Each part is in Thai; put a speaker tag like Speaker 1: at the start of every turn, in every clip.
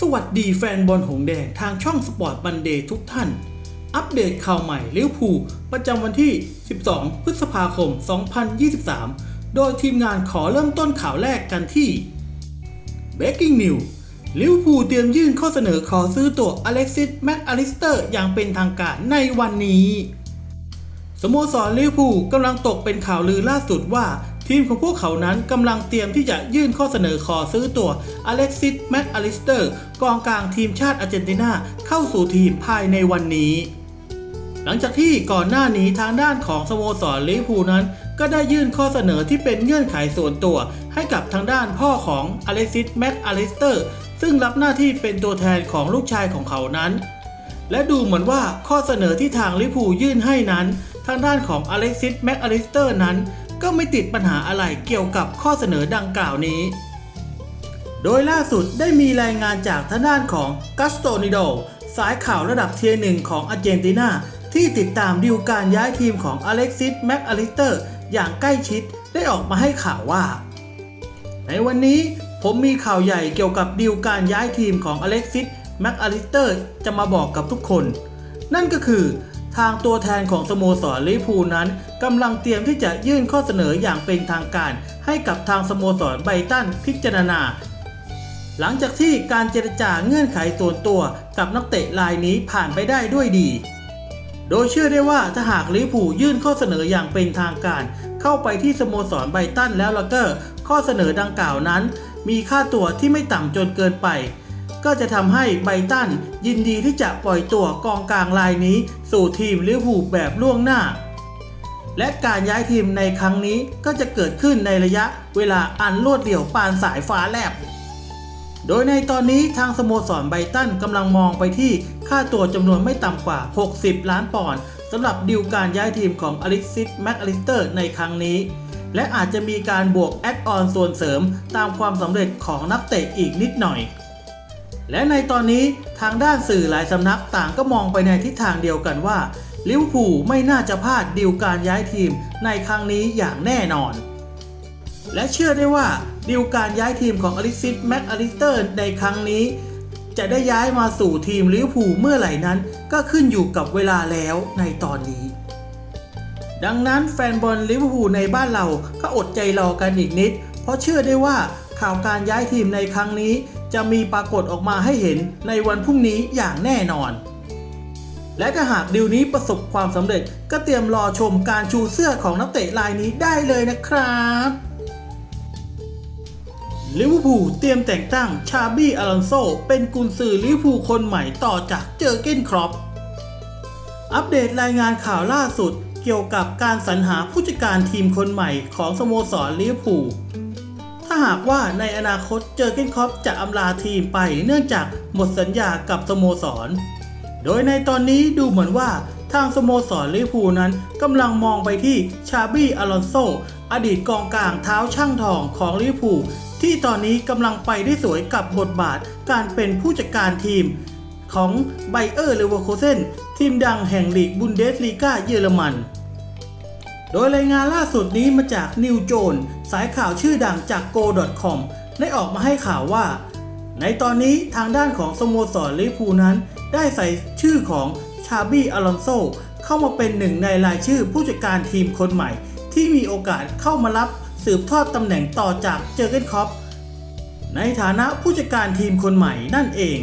Speaker 1: สวัสดีแฟนบอลหงแดงทางช่องสปอร์ตบันเดย์ทุกท่าน อัปเดตข่าวใหม่ลิเวอร์พูลประจำวันที่ 12 พฤษภาคม 2023 โดยทีมงานขอเริ่มต้นข่าวแรกกันที่ Breaking News ลิเวอร์พูลเตรียมยื่นข้อเสนอขอซื้อตัวอเล็กซิสแม็กอลิสเตอร์อย่างเป็นทางการในวันนี้ สโมสรลิเวอร์พูลกำลังตกเป็นข่าวลือล่าสุดว่า ทีมของพวกเขานั้นกำลังเตรียมที่จะยื่นข้อเสนอขอซื้อตัวอเล็กซิสแม็กอลิสเตอร์กองกลางทีมชาติอาร์เจนตินาเข้าสู่ทีมภายในวันนี้ หลังจากที่ก่อนหน้านี้ทางด้านของสโมสรลิเวอร์พูลนั้น ก็ได้ยื่นข้อเสนอที่เป็นเงื่อนไขส่วนตัวให้กับทางด้านพ่อของอเล็กซิสแม็กอลิสเตอร์ซึ่งรับหน้าที่เป็นตัวแทนของลูกชายของเขานั้น และดูเหมือนว่าข้อเสนอที่ทางลิเวอร์พูลยื่นให้นั้น ทางด้านของอเล็กซิสแม็กอลิสเตอร์นั้น ก็ไม่ติดปัญหาอะไรเกี่ยวกับข้อเสนอดังกล่าวนี้ โดยล่าสุดได้มีรายงานจากทางด้านของกัสโตนิโดสายข่าวระดับเทียร์หนึ่งของอาร์เจนตินาที่ติดตามดิวการย้ายทีมของอเล็กซิสแม็กอลิสเตอร์อย่างใกล้ชิดได้ออกมาให้ข่าวว่า ในวันนี้ผมมีข่าวใหญ่เกี่ยวกับดีลการย้ายทีมของอเล็กซิสแม็กอลิสเตอร์จะมาบอกกับทุกคน นั่นก็คือ ทางตัวแทนของสโมสรลิพูนั้นกำลังเตรียมที่จะยื่นข้อเสนออย่างเป็นทางการ ให้กับทางสโมสรไบตันพิจารณา หลังจากที่การเจรจาเงื่อนไขส่วนตัวกับนักเตะรายนี้ผ่านไปได้ด้วยดี โดยเชื่อได้ว่าถ้าหากลิพูยื่นข้อเสนออย่างเป็นทางการ เข้าไปที่สโมสรไบตันแล้วล่ะก็ข้อเสนอดังกล่าวนั้น มีค่าตัวที่ไม่ต่ำจนเกินไป ก็จะทำให้ไบตันยินดีที่จะปล่อยตัวกองกลางรายนี้ สู่ทีมลิเวอร์พูลแบบล่วงหน้า และการย้ายทีมในครั้งนี้ก็จะเกิดขึ้นในระยะเวลาอันรวดเดี่ยวปานสายฟ้าแลบ โดยในตอนนี้ทางสโมสรไบตันกำลังมองไปที่ค่าตัวจำนวนไม่ต่ำกว่า 60 ล้านปอนด์สำหรับดิวการย้ายทีมของอลิซิสแม็กอลิสเตอร์ในครั้งนี้และอาจจะมีการบวกแอดออนส่วนเสริมตามความสำเร็จของนักเตะอีกนิดหน่อย และในตอนนี้ทางด้านสื่อหลายสำนักต่างก็มองไปในทิศทางเดียวกันว่าลิเวอร์พูลไม่น่าจะพลาดดีลการย้ายทีมในครั้งนี้อย่างแน่นอน และเชื่อได้ว่าดีลการย้ายทีมของอลิซิสแม็กอลิสเตอร์ในครั้งนี้ จะได้ย้ายมาสู่ทีมลิเวอร์พูลเมื่อไหร่นั้น ก็ขึ้นอยู่กับเวลาแล้วในตอนนี้ ดังนั้นแฟนบอลลิเวอร์พูลในบ้านเราก็อดใจรอกันอีกนิด เพราะเชื่อได้ว่าข่าวการย้ายทีมในครั้งนี้ จะมีปรากฏออกมาให้เห็นในวันพรุ่งนี้อย่างแน่นอน และถ้าหากดีลนี้ประสบความสำเร็จก็เตรียมรอชมการชูเสื้อของนักเตะรายนี้ได้เลยนะครับลิเวอร์พูลเตรียมแต่งตั้งชาบี้อลอนโซเป็นกุนซือลิเวอร์พูลคนใหม่ต่อจากเจอเก้นครอปอัปเดตรายงานข่าวล่าสุดเกี่ยวกับการสรรหาผู้จัดการทีมคนใหม่ของสโมสรลิเวอร์พูล ถ้าหากว่าในอนาคตเจอเกนคอปจะอำลาทีมไปเนื่องจากหมดสัญญากับสโมสร โดยในตอนนี้ดูเหมือนว่าทางสโมสรลิเวอร์พูลนั้นกำลังมองไปที่ชาบี้อลอนโซ อดีตกองกลางเท้าช่างทองของลิเวอร์พูลที่ตอนนี้กำลังไปได้สวยกับบทบาทการเป็นผู้จัดการทีม ของไบเออร์เลเวอร์โคเซนทีมดังแห่งลีกบุนเดสลีกาเยอรมัน โดยรายงานล่าสุดนี้มาจากนิวโจนสายข่าวชื่อดังจาก go.com ได้ออกมาให้ข่าวว่า ในตอนนี้ทางด้านของสโมสรลิพูนั้น ได้ใส่ชื่อของชาบี้อลอนโซเข้ามาเป็นหนึ่งในรายชื่อผู้จัดการทีมคนใหม่ ที่มีโอกาสเข้ามารับสืบทอดตำแหน่งต่อจากเจอร์เกนคอปในฐานะผู้จัดการทีมคนใหม่นั่นเอง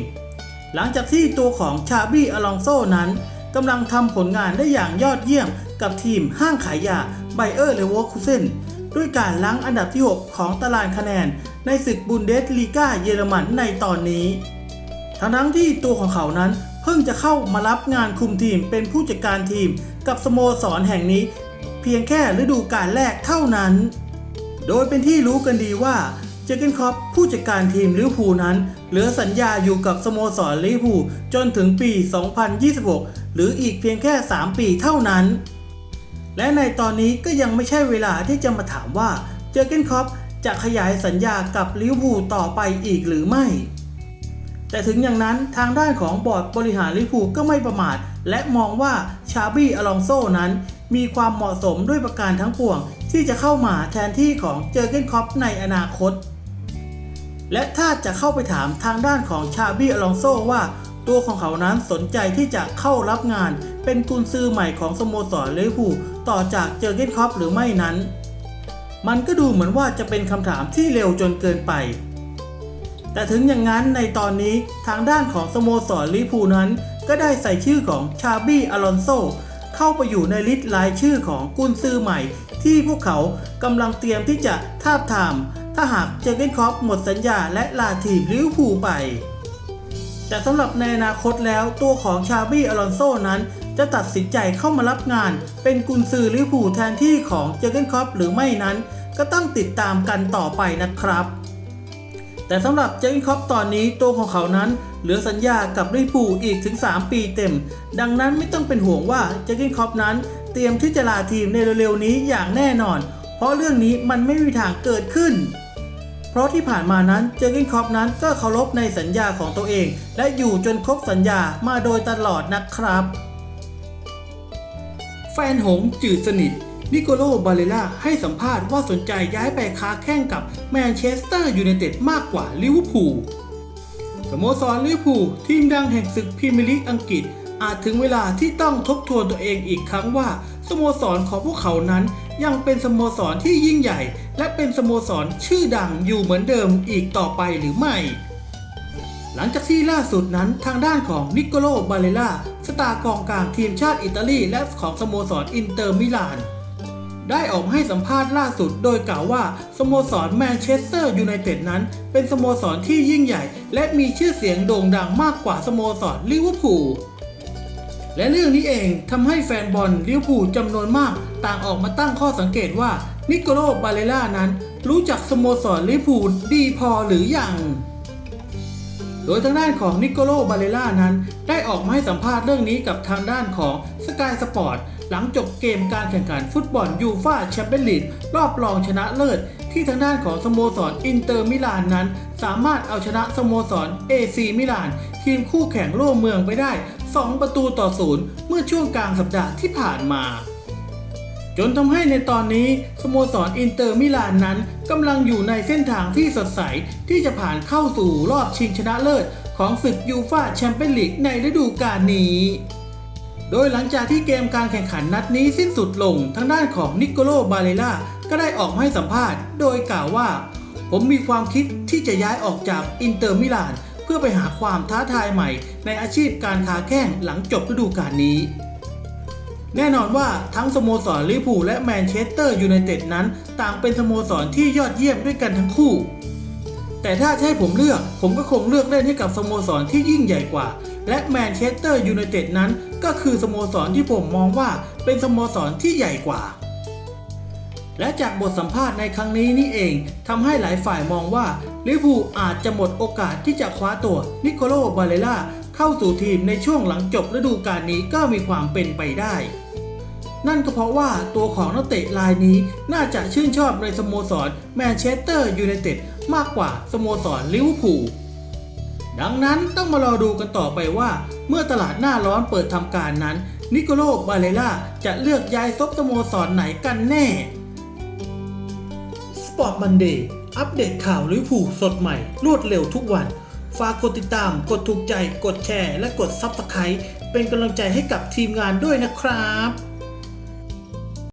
Speaker 1: หลังจากที่ตัวของชาบี้อลองโซนั้นกำลังทำผลงานได้อย่างยอดเยี่ยม กับทีมห้างขายยาไบเออร์เลเวอร์คูเซนด้วยการล้างอันดับที่ 6 ของตารางคะแนน ในศึกบุนเดสลีกาเยอรมันในตอนนี้ ทั้งทั้งที่ตัวของเขานั้นเพิ่งจะเข้ามารับงานคุมทีมเป็นผู้จัดการทีมกับสโมสรแห่งนี้ เพียงแค่ฤดูกาลแรกเท่านั้น โดยเป็นที่รู้กันดีว่าเจเกนครอปผู้จัดการทีมลิเวอร์พูลนั้น เหลือสัญญาอยู่กับสโมสรลิเวอร์พูลจนถึงปี 2026 หรืออีกเพียงแค่ 3 ปีเท่านั้น และในตอนนี้ก็ยังไม่ใช่เวลาที่จะมาถามว่าเจอเกนคอปจะขยายสัญญากับลิเวอร์พูลต่อไปอีกหรือไม่ แต่ถึงอย่างนั้นทางด้านของบอร์ดบริหารลิเวอร์พูลก็ไม่ประมาท และมองว่าชาบี้อลองโซนั้น มีความเหมาะสมด้วยประการทั้งปวง ที่จะเข้ามาแทนที่ของเจอเกนคอปในอนาคต และถ้าจะเข้าไปถามทางด้านของชาบี้อลองโซว่าตัวของเขานั้นสนใจที่จะเข้ารับงาน เป็นกุนซือใหม่ของสโมสรลิเวอร์พูล ต่อจากเจอร์เกนคอปหรือไม่นั้น มันก็ดูเหมือนว่าจะเป็นคำถามที่เร็วจนเกินไป แต่ถึงอย่างนั้นในตอนนี้ทางด้านของสโมสรลิพูนั้น ก็ได้ใส่ชื่อของชาบี้อลอนโซเข้าไปอยู่ในลิสต์รายชื่อของกุนซือใหม่ ที่พวกเขากำลังเตรียมที่จะทาบทาม ถ้าหากเจอร์เกนคอปหมดสัญญาและลาทีมลิเวอร์พูลไปแต่สำหรับในอนาคตแล้วตัวของชาบี้อลอนโซนั้น จะตัดสินใจเข้ามารับงาน เป็นกุนซือลิเวอร์พูลแทนที่ของเจอร์เกนคอปหรือไม่นั้น ก็ต้องติดตามกันต่อไปนะครับ แต่สำหรับเจอร์เกนคอปตอนนี้ตัวของเขานั้น เหลือสัญญากับลิเวอร์พูลอีกถึง 3 ปีเต็ม ดังนั้นไม่ต้องเป็นห่วงว่าเจอร์เกนคอปนั้น เตรียมที่จะลาทีมในเร็วๆนี้อย่างแน่นอน เพราะเรื่องนี้มันไม่มีทางเกิดขึ้นเพราะที่ผ่านมานั้นเจอร์เกนคอปนั้นก็เคารพในสัญญาของตัวเอง และอยู่จนครบสัญญามาโดยตลอดนะครับ นหงจืดสนิท นิโคโลบาเลล่าให้สัมภาษณ์ว่าสนใจย้ายไปค้าแข่งกับแมนเชสเตอร์ยูไนเต็ดมากกว่าลิเวอร์พูลสโมสรลิเวอร์พูลทีมดังแห่งศึกพรีเมียร์ลีกอังกฤษ อาจถึงเวลาที่ต้องทบทวนตัวเองอีกครั้งว่าสโมสรของพวกเขานั้น ยังเป็นสโมสรที่ยิ่งใหญ่ และเป็นสโมสรชื่อดังอยู่เหมือนเดิมอีกต่อไปหรือไม่ หลังจากที่ล่าสุดนั้นทางด้านของนิโคโลบาเลล่าสตาร์กองกลางทีมชาติอิตาลีและของสโมสรอินเตอร์มิลาน ได้ออกมาให้สัมภาษณ์ล่าสุดโดยกล่าวว่าสโมสรแมนเชสเตอร์ยูไนเต็ดนั้น เป็นสโมสรที่ยิ่งใหญ่ และมีชื่อเสียงโด่งดังมากกว่าสโมสรลิเวอร์พูลและเรื่องนี้เองทำให้แฟนบอลลิเวอร์พูลจำนวนมาก ต่างออกมาตั้งข้อสังเกตว่านิโคโลบาเลล่านั้น รู้จักสโมสรลิเวอร์พูลดีพอหรือยัง โดยทางด้านของนิโคโลบาเลล่านั้น ได้ออกมาให้สัมภาษณ์เรื่องนี้กับทางด้านของสกายสปอร์ตหลังจบเกมการแข่งขันฟุตบอลยูฟ่าแชมเปี้ยนลีกรอบรองชนะเลิศ ที่ทางด้านของสโมสรอินเตอร์มิลานนั้น สามารถเอาชนะสโมสรเอซีมิลาน ทีมคู่แข่งร่วมเมืองไปได้ 2 ประตูต่อศูนย์เมื่อช่วงกลางสัปดาห์ที่ผ่านมา จนทำให้ในตอนนี้สโมสรอินเตอร์มิลานนั้นกำลังอยู่ในเส้นทางที่สดใสที่จะผ่านเข้าสู่รอบชิงชนะเลิศ ของศึกยูฟาแชมเปี้ยนลีกในฤดูกาลนี้โดยหลังจากที่เกมการแข่งขันนัดนี้สิ้นสุดลงทางด้านของนิโคโลบาเลล่าก็ได้ออกมาให้สัมภาษณ์ โดยกล่าวว่า ผมมีความคิดที่จะย้ายออกจากอินเตอร์มิลาน เพื่อไปหาความท้าทายใหม่ ในอาชีพการค้าแข้งหลังจบฤดูกาลนี้ แน่นอนว่าทั้งสโมสรลิเวอร์พูลและแมนเชสเตอร์ยูไนเต็ดนั้น ต่างเป็นสโมสรที่ยอดเยี่ยมด้วยกันทั้งคู่ แต่ถ้าให้ผมเลือก ผมก็คงเลือกเล่นให้กับสโมสรที่ยิ่งใหญ่กว่า และแมนเชสเตอร์ยูไนเต็ดนั้น ก็คือสโมสรที่ผมมองว่าเป็นสโมสรที่ใหญ่กว่า และจากบทสัมภาษณ์ในครั้งนี้นี่เองทำให้หลายฝ่ายมองว่าลิเวอร์พูลอาจจะหมดโอกาสที่จะคว้าตัวนิโคโลบาเลล่า เข้าสู่ทีมในช่วงหลังจบฤดูกาลนี้ก็มีความเป็นไปได้ นั่นก็เพราะว่าตัวของนักเตะรายนี้น่าจะชื่นชอบในสโมสรแมนเชสเตอร์ยูไนเต็ดมากกว่าสโมสรลิเวอร์พูลดังนั้นต้องมารอดูกันต่อไปว่า เมื่อตลาดหน้าร้อนเปิดทำการนั้น นิโคโลบาเลล่าจะเลือกย้ายซบสโมสรไหนกันแน่สปอร์ตมันเดย์อัปเดตข่าวลิเวอร์พูลสดใหม่รวดเร็วทุกวัน ฝากกดติดตาม กดถูกใจ กดแชร์ และกด Subscribe เป็นกำลังใจให้กับทีมงานด้วยนะครับ